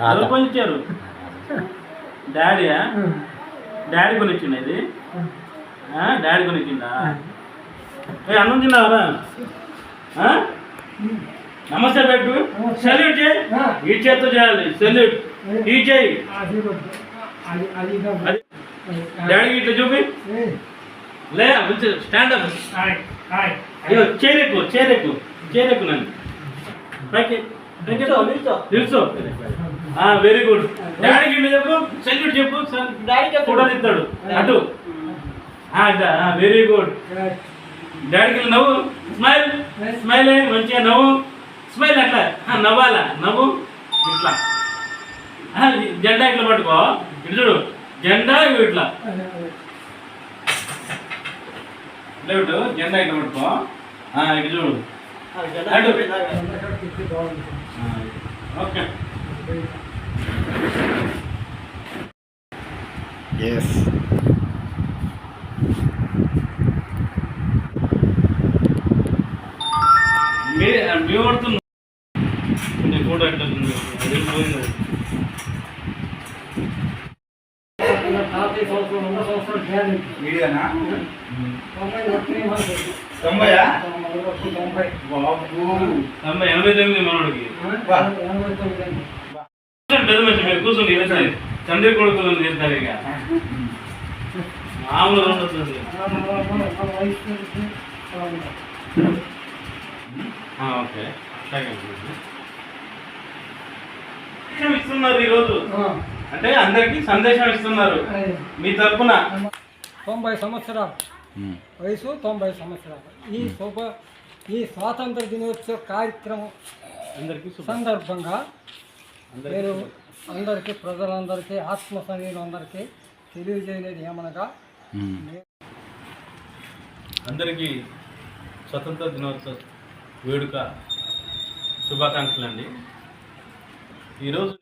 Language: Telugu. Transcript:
ఎవరు కొనిచ్చారు? డాడీయా? డాడీ కొనిచ్చిండు ఇది? ఆ? డాడీ కొనిచ్చిండా? ఏ అన్నం తిన్నావరా? నమస్తే పెట్టు. సెల్యూట్ చేయి. ఈ చేత్తో చేయాలి. సెల్యూట్ ఈ చేయి. అది డాడీకి ఇట్లా చూపి. లే స్టాండ్ అప్ అయ్యో చేరెక్కు చేరెక్కు. చేరెక్కు నన్ను. తెలుసు వెరీ గుడ్ డాడీకి ఇట్లా చెప్పు సెల్యూట్ చెప్పు ఫోటో తీస్తాడు అటు. వెరీ గుడ్ డాడీకి ఇట్లా నవ్వు. స్మైల్ స్మైల్ మంచిగా నవ్వు. స్మైల్ అట్లా ఆ, నవ్వాలా? నవ్వు. ఇట్లా. ఈ జెండా ఇట్లా పట్టుకో. ఇటు చూడు. జెండా ఇట్లా. లేవుడు జెండా ఇట్లా పట్టుకో. ఇటు చూడు. ఎస్ మీ పడుతుంది ఫోటో ఎట్లా ఉంది? అది పోయింది. వీడియోనా తొంభయా? తొంభై ఎనభై తొమ్మిది మనోడికి. పెద్ద మనిషి మీరు తండ్రి కొడుకులు ఇక. మామూలు రెండు వస్తుంది ఆ, ఓకే. ఇస్తున్నారు ఈరోజు? అంటే అందరికి సందేశం ఇస్తున్నారు. మీ తరపున. తొంభై సంవత్సరాలు. వయసు తొంభై సంవత్సరాలు. ఈ శుభ ఈ స్వాతంత్ర దినోత్సవ కార్యక్రమం అందరికి సందర్భంగా నేను అందరికీ ప్రజలందరికీ ఆత్మ అందరికీ తెలియజేయలేదు ఏమనగా అందరికీ స్వతంత్ర దినోత్సవ వేడుక శుభాకాంక్షలు అండి ఈరోజు